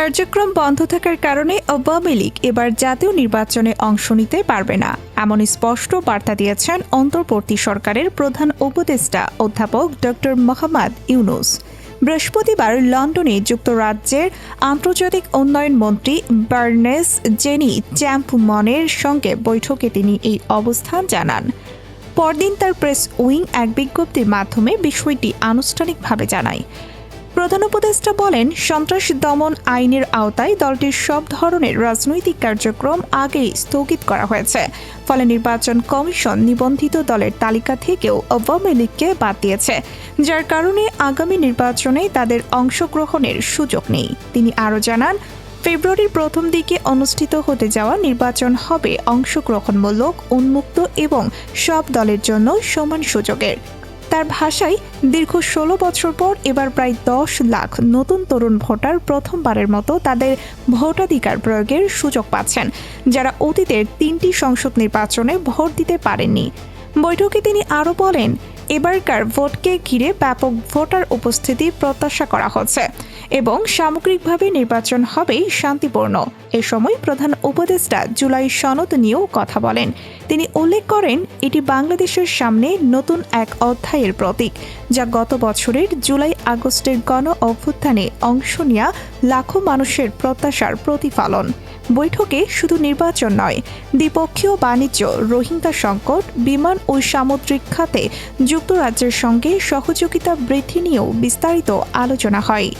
কার্যক্রম বন্ধ থাকার কারণে আওয়ামী লীগ এবার জাতীয় নির্বাচনে অংশ নিতে পারবে না। এমন স্পষ্ট বার্তা দিয়েছেন অন্তর্বর্তী সরকারের প্রধান উপদেষ্টা অধ্যাপক ড মোহাম্মদ ইউনুস। বৃহস্পতিবার লন্ডনে যুক্তরাজ্যের আন্তর্জাতিক উন্নয়ন মন্ত্রী বার্নেস জেনি চ্যাম্পমনের সঙ্গে বৈঠকে তিনি এই অবস্থান জানান। পরদিন তার প্রেস উইং এক বিজ্ঞপ্তির মাধ্যমে বিষয়টি আনুষ্ঠানিকভাবে জানায়। প্রধান উপদেষ্টা বলেন, সন্ত্রাস দমন আইনের আওতায় দলটির সব ধরনের রাজনৈতিক কার্যক্রম আগেই স্থগিত করা হয়েছে। ফলে নির্বাচন কমিশন নিবন্ধিত দলের তালিকা থেকেও আওয়ামী লীগকে বাদ দিয়েছে। যার কারণে আগামী নির্বাচনে তাদের অংশগ্রহণের সুযোগ নেই। তিনি আরও জানান, ফেব্রুয়ারির প্রথম দিকে অনুষ্ঠিত হতে যাওয়া নির্বাচন হবে অংশগ্রহণমূলক, উন্মুক্ত এবং সব দলের জন্য সমান সুযোগের। তার ভাষায় দীর্ঘ ষোলো বছর পর এবার প্রায় দশ লাখ নতুন তরুণ ভোটার প্রথমবারের মতো তাদের ভোটাধিকার প্রয়োগের সুযোগ পাচ্ছেন, যারা অতীতের তিনটি সংসদ নির্বাচনে ভোট দিতে পারেননি। বৈঠকে তিনি আরও বলেন এবারকার ভোটকে ঘিরে ব্যাপক ভোটার উপস্থিতি প্রত্যাশা করা হচ্ছে এবং সামগ্রিকভাবে নির্বাচন হবে শান্তিপূর্ণ। এ সময় প্রধান উপদেষ্টা জুলাই সনদ নিয়েও কথা বলেন। তিনি উল্লেখ করেন, এটি বাংলাদেশের সামনে নতুন এক অধ্যায়ের প্রতীক, যা গত বছরের জুলাই আগস্টের গণ অভ্যুত্থানে অংশ নেওয়া লাখো মানুষের প্রত্যাশার প্রতিফলন। বৈঠকে শুধু নির্বাচন নয়, দ্বিপক্ষীয় বাণিজ্য, রোহিঙ্গা সংকট, বিমান ও সামুদ্রিক খাতে যুক্তরাজ্যের সঙ্গে সহযোগিতা বৃদ্ধি নিয়েও বিস্তারিত আলোচনা হয়।